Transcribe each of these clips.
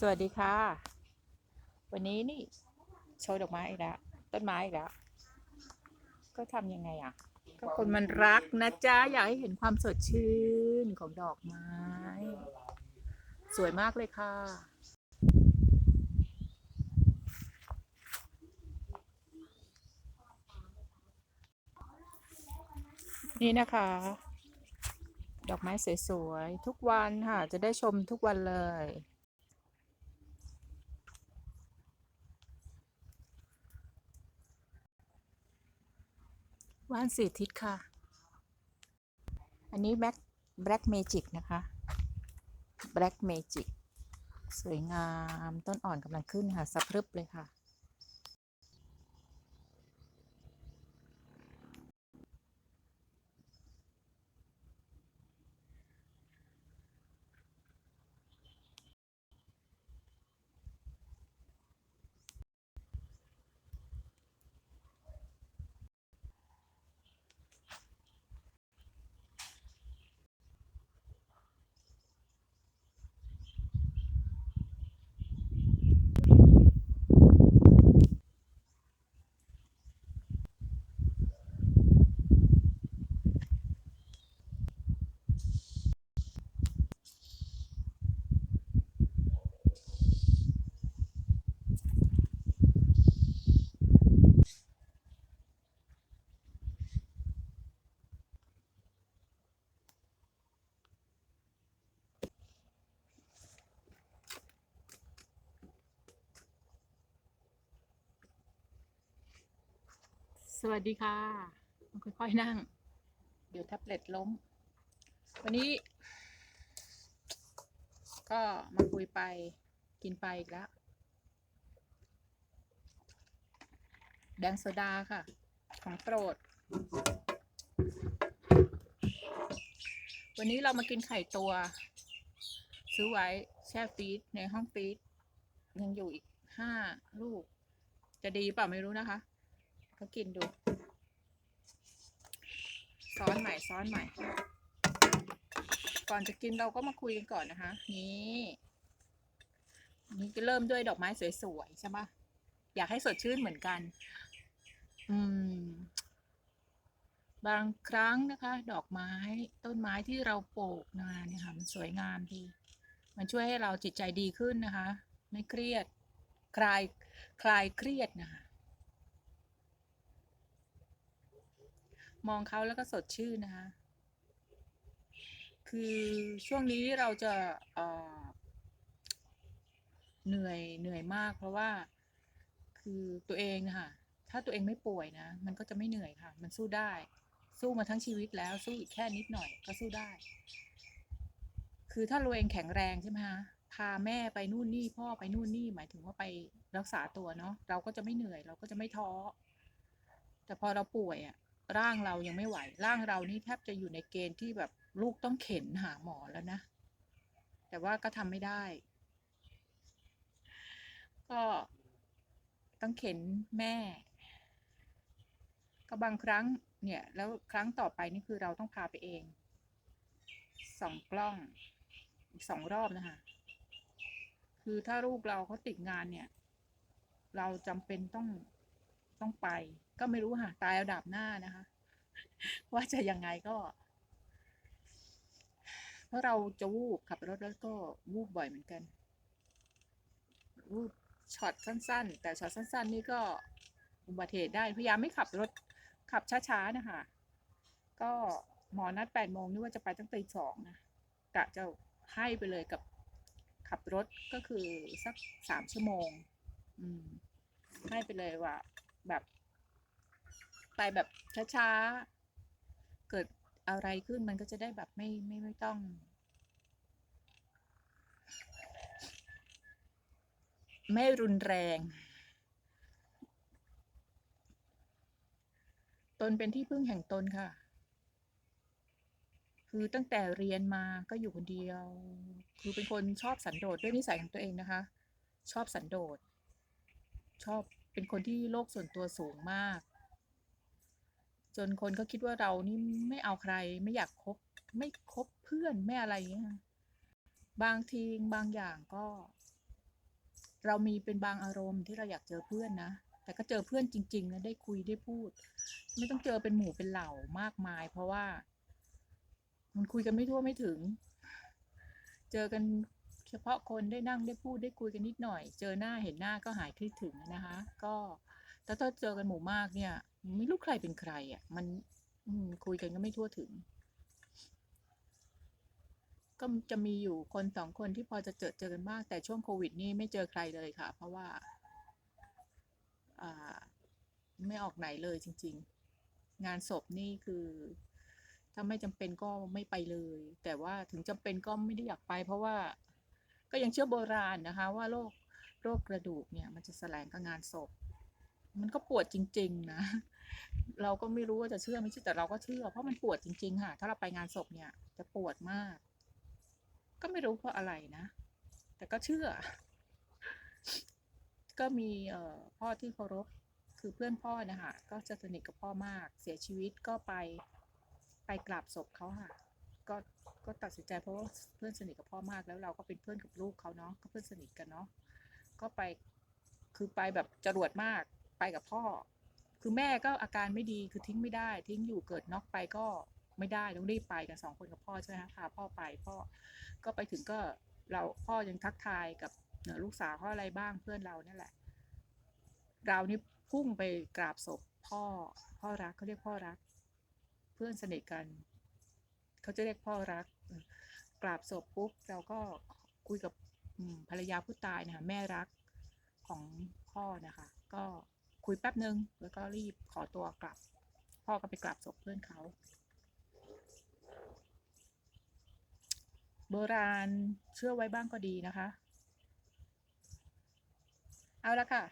สวัสดีค่ะ วันนี้นี่โชว์ดอกไม้อีกแล้ว ต้นไม้อีกแล้ว ก็ทำยังไงอะ ก็คนมันรักนะจ๊ะ อยากให้เห็นความสดชื่นของดอกไม้ สวยมากเลยค่ะ นี่นะคะ ดอกไม้สวยๆ ทุกวันค่ะ จะได้ชมทุกวันเลย ว่านสีทิศค่ะ อันนี้แบล็กแบล็กเมจิกนะคะแบล็กเมจิกสวยงามต้นอ่อนกำลังขึ้นค่ะสะพรึบเลยค่ะ วัสดีค่ะ ค่อยๆนั่ง เดี๋ยวแท็บเล็ตล้ม วันนี้ ก็มาคุยไปกินไปอีกแล้ว แดงโซดาค่ะ ของโปรด วันนี้เรามากินไข่ตัว ซื้อไว้แช่ฟรีซในห้องฟรีซยังอยู่อีกห้าลูก จะดีเปล่าไม่รู้นะคะ ก็กินดู ซ้อนใหม่ซ้อนใหม่ ก่อนจะกินเราก็มาคุยกันก่อนนะคะ นี่นี่ก็เริ่มด้วยดอกไม้สวยๆใช่ปะอยากให้สดชื่นเหมือนกัน อืม บางครั้งนะคะ ดอกไม้ต้นไม้ที่เราปลูกมาเนี่ยค่ะมันสวยงามดี มันช่วยให้เราจิตใจดีขึ้นนะคะ ไม่เครียด คลายคลายเครียดนะคะ มองเขาแล้วก็สดชื่นนะคะ คือช่วงนี้เราจะเหนื่อยเหนื่อยมาก เพราะว่าคือตัวเองนะคะถ้าตัวเองไม่ป่วยนะ มันก็จะไม่เหนื่อยค่ะ มันสู้ได้ สู้มาทั้งชีวิตแล้ว สู้อีกแค่นิดหน่อยก็สู้ได้ คือถ้าเราเองแข็งแรงใช่ไหมคะพาแม่ไปนู่นนี่พ่อไปนู่นนี่หมายถึงว่าไปรักษาตัวเนาะเราก็จะไม่เหนื่อย เราก็จะไม่ท้อแต่พอเราป่วยอะ ร่างเรายังไม่ไหว ร่างเรานี่แทบจะอยู่ในเกณฑ์ที่แบบลูกต้องเข็นหาหมอแล้วนะ แต่ว่าก็ทำไม่ได้ ก็ต้องเข็นแม่ ก็บางครั้งเนี่ย แล้วครั้งต่อไปนี่คือเราต้องพาไปเองสองกล้องอีกสองรอบนะคะ คือถ้าลูกเราเขาติดงานเนี่ย เราจำเป็นต้องต้องไป ก็ไม่รู้ค่ะ ตายเอาดาบหน้านะคะ ว่าจะยังไงก็ เพราะเราจะวูบขับรถแล้วก็วูบบ่อยเหมือนกัน วูบช็อตสั้น ๆ แต่ช็อตสั้น ๆ นี่ก็อุบัติเหตุได้ พยายามไม่ขับรถขับช้าๆนะคะ ก็หมอนัดแปดโมงนี่ว่าจะไปตั้งแตีสองนะกะจะให้ไปเลยกับขับรถก็คือสักสามชั่วโมง อืม ให้ไปเลยว่า แบบ ไปแบบช้าๆ เกิดอะไรขึ้นมันก็จะได้แบบไม่ไม่ไม่ต้อง ไม่รุนแรง ตนเป็นที่พึ่งแห่งตนค่ะ คือตั้งแต่เรียนมาก็อยู่คนเดียว คือเป็นคนชอบสันโดษด้วยนิสัยของตัวเองนะคะ ชอบสันโดษ ชอบเป็นคนที่โลกส่วนตัวสูงมาก จนคนก็คิดว่าเรานี่ไม่เอาใคร ไม่อยากคบไม่คบเพื่อนไม่อะไรอย่างเงี้ยค่ะบางทีบางอย่างก็ เรามีเป็นบางอารมณ์ที่เราอยากเจอเพื่อนนะแต่ก็เจอเพื่อนจริงๆนะได้คุยได้พูด ไม่ต้องเจอเป็นหมู่เป็นเหล่ามากมาย เพราะว่า มันคุยกันไม่ทั่วไม่ถึง เจอกันเฉพาะคนได้นั่งได้พูดได้คุยกันนิดหน่อย เจอหน้าเห็นหน้าก็หายคิดถึงนะคะ ก็ แต่ถ้าเจอกันหมู่มากเนี่ย ไม่รู้ใครเป็นใครอะ มันอืคุยกันก็ไม่ทั่วถึง ก็จะมีอยู่คนสองคนที่พอจะเจอเจอกันบ้าง แต่ช่วงโควิด นี่ไม่เจอใครเลยค่ะ เพราะว่า อ่า ไม่ออกไหนเลยจริง ๆ งานศพนี่คือ ถ้าไม่จำเป็นก็ไม่ไปเลย แต่ว่าถึงจำเป็นก็ไม่ได้อยากไป เพราะว่า ก็ยังเชื่อโบราณนะคะ ว่าโรคโรคกระดูกเนี่ย มันจะแสลงกับงานศพ มันก็ปวดจริง ๆ นะ เราก็ไม่รู้ว่าจะเชื่อไม่เชื่อแต่เราก็เชื่อ เพราะมันปวดจริง ๆ ค่ะ ถ้าเราไปงานศพเนี่ย จะปวดมาก ก็ไม่รู้เพราะอะไรนะ แต่ก็เชื่อ ก็มีเอ่อพ่อที่เคารพคือเพื่อนพ่อนะคะก็จะสนิทกับพ่อมาก เสียชีวิตก็ไปไปกราบศพเขาค่ะ ก็ก็ตัดสินใจเพราะว่าเพื่อนสนิทกับพ่อมากแล้วเราก็เป็นเพื่อนกับลูกเขาเนาะก็เพื่อนสนิทกันเนาะก็ไปคือไปแบบจรวดมาก ไปกับพ่อ คือแม่ก็อาการไม่ดีคือทิ้งไม่ได้ ทิ้งอยู่เกิดน็อกไปก็ไม่ได้ต้องรีบไปกันสองคนกับพ่อใช่ไหมคะพาพ่อไปพ่อก็ไปถึงก็เราพ่อยังทักทายกับลูกสาวเขาอะไรบ้างเพื่อนเรานั่แหละ เรานี่พุ่งไปกราบศพพ่อ พ่อรักเขาเรียกพ่อรัก เพื่อนสนิทกันเขาจะเรียกพ่อรัก กราบศพปุ๊บเราก็คุยกับภรรยาผู้ตายนะคะแม่รักของพ่อนะคะ ก็ คุยแป๊บหนึ่งแล้วก็รีบขอตัวกลับ พ่อก็ไปกราบศพเพื่อนเขา โบราณเชื่อไว้บ้างก็ดีนะคะ เอาละค่ะ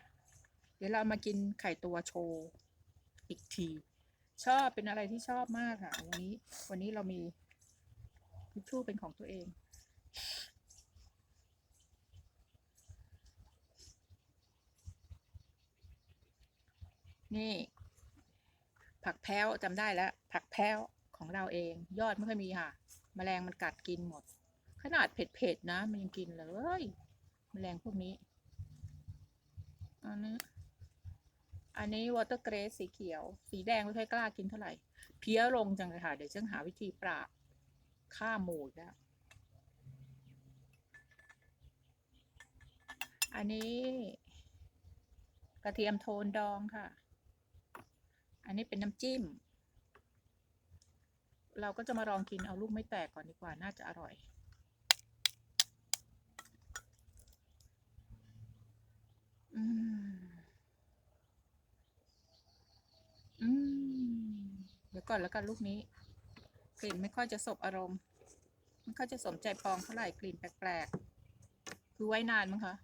เดี๋ยวเรามากินไข่ตัวโชว์อีกที ชอบเป็นอะไรที่ชอบมากค่ะ วันนี้ วันนี้เรามีทิชชู่เป็นของตัวเอง นี่ ผักแพ้วจำได้แล้ว ผักแพ้วของเราเอง ยอดไม่ค่อยมีค่ะแมลงมันกัดกินหมด ขนาดเผ็ดๆนะ มันยังกินเลยแมลงพวกนี้ อันนี้อันนี้วอเตอร์เกรสสีเขียว สีแดงไม่ค่อยกล้ากินเท่าไหร่ เพี้ยลงจังเลยค่ะ เดี๋ยวฉันหาวิธีปราบฆ่าหมูแล้ว อันนี้ กระเทียมโทนดองค่ะ อันนี้เป็นน้ำจิ้ม เราก็จะมาลองกินเอาลูกไม่แตกก่อนดีกว่าน่าจะอร่อยอืมอืมเดี๋ยวก่อนแล้วกันลูกนี้ กลิ่นไม่ค่อยจะสบอารมณ์ ไม่ค่อยจะสมใจปองเท่าไหร่กลิ่นแปลกๆ คือไว้นานมั้งคะ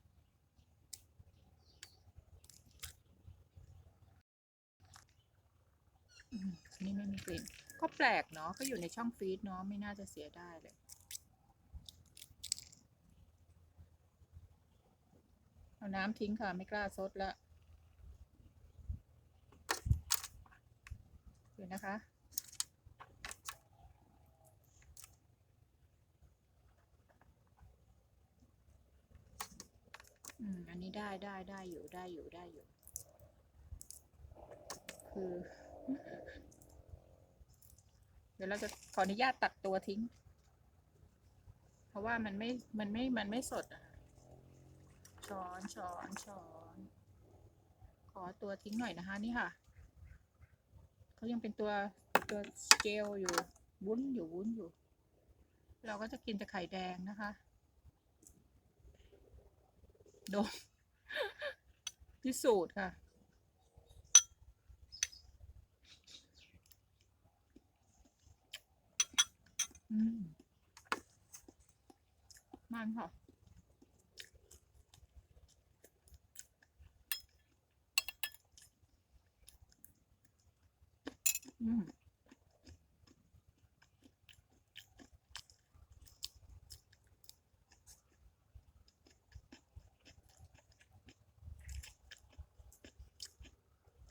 อืมอั นี่ไม่มีกลิ่น ก็แปลกเนาะก็อยู่ในช่องฟรีซเนาะไม่น่าจะเสียได้เลย เอาน้ำทิ้งค่ะ ไม่กล้าซดละเดี๋ยวนะคะอืมอันนี้ได้ได้ได้อยู่ได้อยู่ได้อยู่ คือ เดี๋ยวเราจะขออนุญาตตัดตัวทิ้ง เพราะว่ามันไม่ มันไม่ มันไม่สดอะช้อนช้อนช้อน ขอตัวทิ้งหน่อยนะคะ นี่ค่ะ เขายังเป็นตัวตัวเจลอยู่ วุ้นอยู่วุ้นอยู่ เราก็จะกินแต่ไข่แดงนะคะดนพิสูจน์ค่ะ มันค่ะ อืม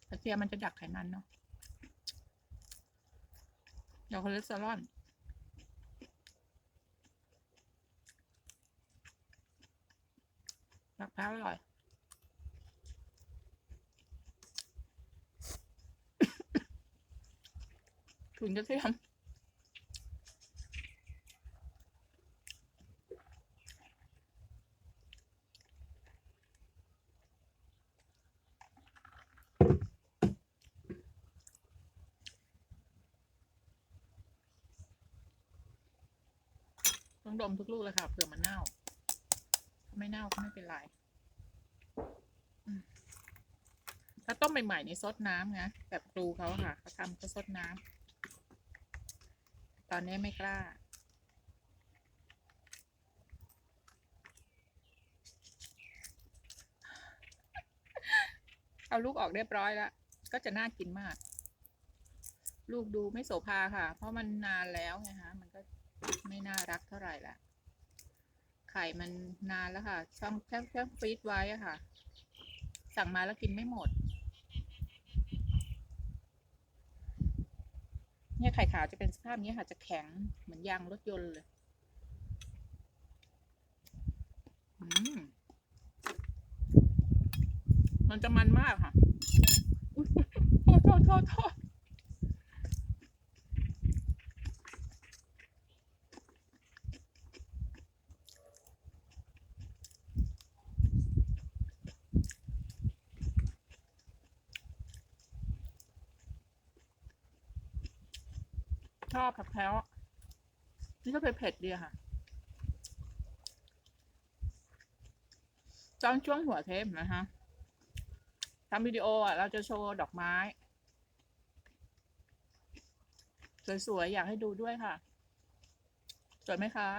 กระเทียมมันจะดักไขมันเนาะเดี๋ยวคอเลสเตอรอลมะพร้าวอร่อย ถุน กระเทียมต้องดมทุกลูกเลยค่ะเผื่อมันเน่าถ้าไม่เน่าก็ไม่เป็นไรถ้าต้มใหม่ๆในซดน้ำนะแบบครูเขาค่ะเขาทำก็ซดน้ำ ตอนนี้ไม่กล้า เอาลูกออกเรียบร้อยแล้ว ก็จะน่ากินมาก ลูกดูไม่โสภาค่ะ เพราะมันนานแล้วไงฮะ มันก็ไม่น่ารักเท่าไหร่ละไข่มันนานแล้วค่ะ ช่องแค่แค่ฟรีดไว้อะค่ะ สั่งมาแล้วกินไม่หมด เนี่ยไข่ขาวจะเป็นสภาพนี้ค่ะจะแข็งเหมือนยางรถยนต์เลยมันจะมันมากค่ะอุ๊ยโทษโทษโทษ ช อบผักแพ้วนี่ก็เป็นเผ็ดดีค่ะ ตอนช่วงหัวเทปนะคะทำวิดีโออะ เราจะโชว์ดอกไม้ สวยๆ อยากให้ดูด้วยค่ะ สวยไหมคะ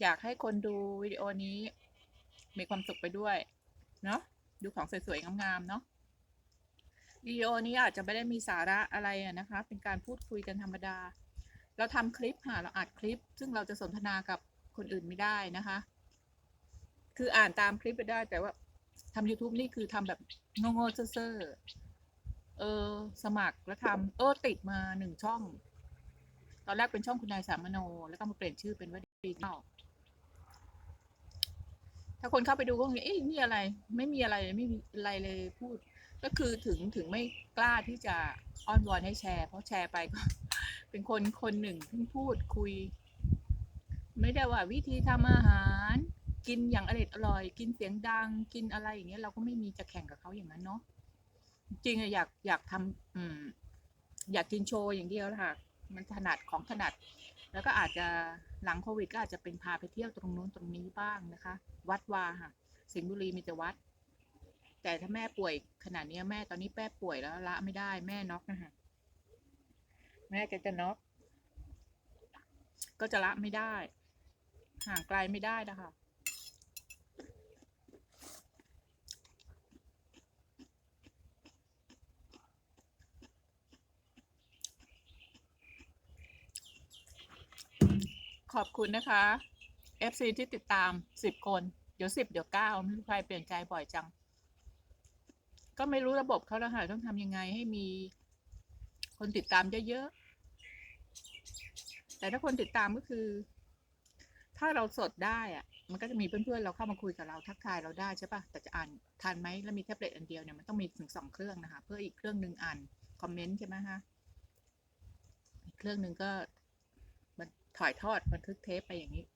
อยากให้คนดูวิดีโอนี้ มีความสุขไปด้วย เนาะดูของสวยๆ งามๆ เนาะ วิดีโอนี้อาจจะไม่ได้มีสาระอะไรนะคะ เป็นการพูดคุยกันธรรมดา เราทำคลิปค่ะ เราอัดคลิป ซึ่งเราจะสนทนากับคนอื่นไม่ได้นะคะ คืออ่านตามคลิปไปได้แต่ว่าทำ YouTube นี่คือทำแบบโง่ๆเซ่อเออ สมัครแล้วทำเออติดมาหนึ่งช่อง ตอนแรกเป็นช่องคุณนายสามโน แล้วก็มาเปลี่ยนชื่อเป็นว่าดีเจ้าถ้าคนเข้าไปดูก็คงเอ๊ะนี่อะไร ไม่มีอะไรเลยไม่มีอะไรเลยพูด ก็คือถึงถึงไม่กล้าที่จะอ้อนวอนให้แชร์ เพราะแชร์ไปก็ เป็นคนคนหนึ่งเพิ่งพูดคุย ไม่ได้ว่าวิธีทำอาหาร กินอย่างอร่อยอร่อย กินเสียงดัง กินอะไรอย่างเงี้ยเราก็ไม่มีจะแข่งกับเขาอย่างนั้นเนาะจริงอะอยากอยากทำอืม อยากกินโชว์อย่างเดียวละค่ะ มันถนัดของถนัด แล้วก็อาจจะหลังโควิดก็อาจจะเป็นพาไปเที่ยวตรงนู้นตรงนี้บ้างนะคะ วัดวาค่ะสิงห์บุรีมีแต่วัด แต่ถ้าแม่ป่วยขนาดเนี้ยแม่ตอนนี้แม่ป่วยแล้วละไม่ได้แม่น็อกนะคะแม่แกจะน็อกก็จะละไม่ได้ ห่างไกลไม่ได้นะคะขอบคุณนะคะ FC ที่ติดตามสิบคน เดี๋ยวสิบเดี๋ยวเก้าไม่รู้ใครเปลี่ยนใจบ่อยจัง ก็ไม่รู้ระบบเขาแล้วค่ะต้องทำยังไงให้มีคนติดตามเยอะๆแต่ถ้าคนติดตามก็คือ ถ้าเราสดได้อะมันก็จะมีเพื่อนๆเราเข้ามาคุยกับเราทักทายเราได้ใช่ปะแต่จะอ่านทันไหมแล้วมีแท็บเล็ตอันเดียวเนี่ยมันต้องมีถึงสองเครื่องนะคะ เพื่ออีกเครื่องหนึ่งอ่านคอมเมนต์ใช่ไหมคะอีกเครื่องหนึ่งก็มันถ่ายทอดบันทึกเทปไปอย่างนี้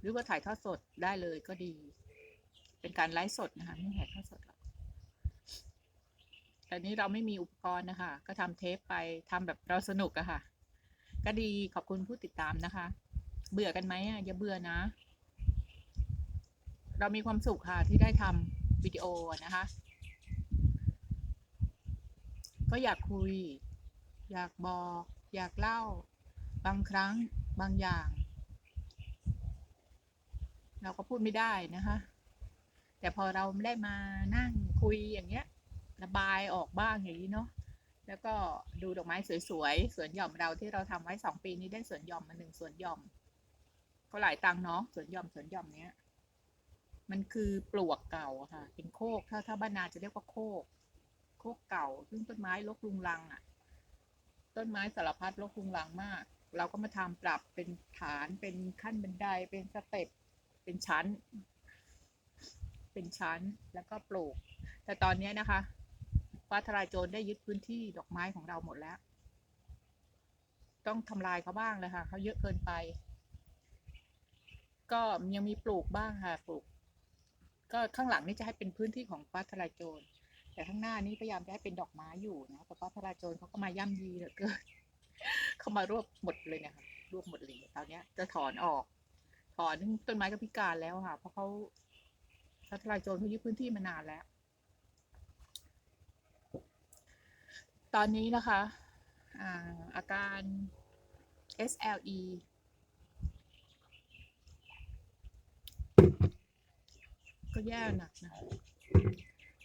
หรือว่าถ่ายทอดสดได้เลยก็ดี เป็นการไลฟ์สดนะคะไม่ถ่ายทอดสดหรอก แต่นี้เราไม่มีอุปกรณ์นะคะ ก็ทำเทปไปทำแบบเราสนุกอะค่ะ ก็ดีขอบคุณผู้ติดตามนะคะ เบื่อกันไหมอะอย่าเบื่อนะ เรามีความสุขค่ะที่ได้ทำวิดีโอนะคะ ก็อยากคุย อยากบอก อยากเล่า บางครั้งบางอย่าง เราก็พูดไม่ได้นะคะ แต่พอเราได้มานั่งคุยอย่างเงี้ย ระบายออกบ้างอย่างนี้เนาะแล้วก็ดูดอกไม้สวยๆสวนหย่อมเราที่เราทำไว้สองปีนี้ได้สวนหย่อมมาหนึ่งสวนหย่อม ก็หลายตังเนาะสวนหย่อมสวนหย่อมเนี้ยมันคือปลวกเก่าค่ะ เป็นโคกถ้าถ้าบ้านนาจะเรียกว่าโคก โคกเก่า ซึ่งต้นไม้รกรุงรังอะต้นไม้สารพัดรกรุงรังมาก เราก็มาทำปรับเป็นฐานเป็นขั้นบันไดเป็นสเต็ปเป็นชั้น เป็นชั้นแล้วก็ปลูก แต่ตอนนี้นะคะ ฟ้าทลายโจรได้ยึดพื้นที่ดอกไม้ของเราหมดแล้ว ต้องทำลายเขาบ้างเลยค่ะเขาเยอะเกินไป ก็ยังมีปลูกบ้างค่ะปลูก ก็ข้างหลังนี่จะให้เป็นพื้นที่ของฟ้าทลายโจรแต่ข้างหน้านี้พยายามจะให้เป็นดอกไม้อยู่นะแต่ฟ้าทลายโจรเขาก็มาย่ำยีเหลือเกินเขามารวบหมดเลยเนี่ยค่ะรวบหมดเลยตอนนี้จะถอนออก ถอนต้นไม้ก็พิการแล้วค่ะ เพราะเขาฟ้าทลายโจรเขายึดพื้นที่มานานแล้ว ตอนนี้นะคะอาอาการ SLE ก็แย่หนักนะ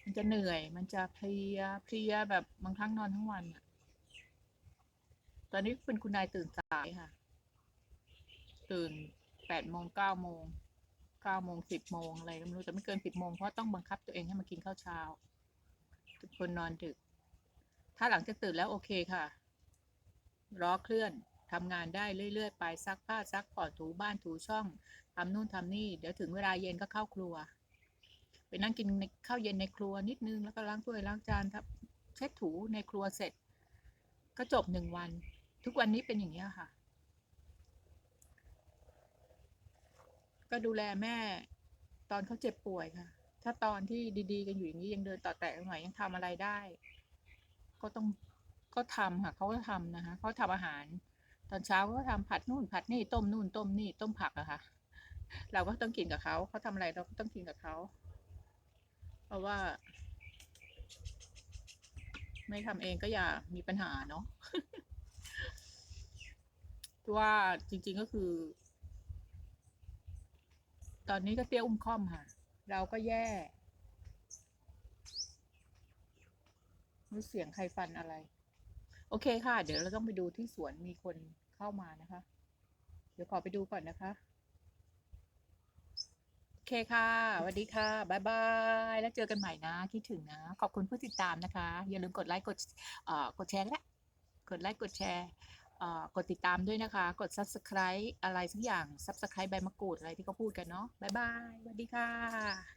มันจะเหนื่อย มันจะเพลีย เพลียแบบบางครั้งนอนทั้งวันอะตอนนี้เป็นคุณนายตื่นสายค่ะ ตื่นแปดโมงเก้าโมงเก้าโมงสิบโมงอะไรก็ไม่รู้แต่ไม่เกินสิบโมงเพราะต้องบังคับตัวเองให้มากินข้าวเช้า ทุกคนนอนดึก ถ้าหลังจากตื่นแล้วโอเคค่ะล้อเคลื่อนทำงานได้เรื่อย ๆ ไปซักผ้าซักผ่อนถูบ้านถูช่องทำนู่นทำนี่ เดี๋ยวถึงเวลาเย็นก็เข้าครัว ไปนั่งกินในข้าวเย็นในครัวนิดนึงแล้วก็ล้างถ้วยล้างจานทับเช็ดถูในครัวเสร็จ ก็จบหนึ่งวัน ทุกวันนี้เป็นอย่างนี้ค่ะ ก็ดูแลแม่ตอนเขาเจ็บป่วยค่ะ ถ้าตอนที่ดีๆกันอยู่อย่างนี้ยังเดินต่อแตะหน่อยยังทำอะไรได้ ก็ต้องก็ทำค่ะเขาก็ทำนะคะเขาทำอาหาร ตอนเช้าก็ทำผัดนู่นผัดนี่ต้มนู่นต้มนี่ต้มผักอะค่ะ เราก็ต้องกินกับเขาเขาทำอะไรเราก็ต้องกินกับเขาเพราะว่า ไม่ทำเองก็อย่ามีปัญหาเนาะว่าจริง ๆก็คือ ตอนนี้ก็เตี้ยอุ้มค่อมค่ะ เราก็แย่ ไม่เสียงใครฟันอะไร โอเคค่ะ เดี๋ยวเราต้องไปดูที่สวนมีคนเข้ามานะคะ เดี๋ยวขอไปดูก่อนนะคะ โอเคค่ะสวัสดีค่ะบายบาย แล้วเจอกันใหม่นะ คิดถึงนะ ขอบคุณผู้ติดตามนะคะ อย่าลืมกดไลค์กดเอ่อกดแชร์และกดไลค์กดแชร์เอ่อกดติดตามด้วยนะคะ กด subscribe อะไรสักอย่าง subscribe ใบมะกรูดอะไรที่เขาพูดกันเนาะบายบายสวัสดีค่ะ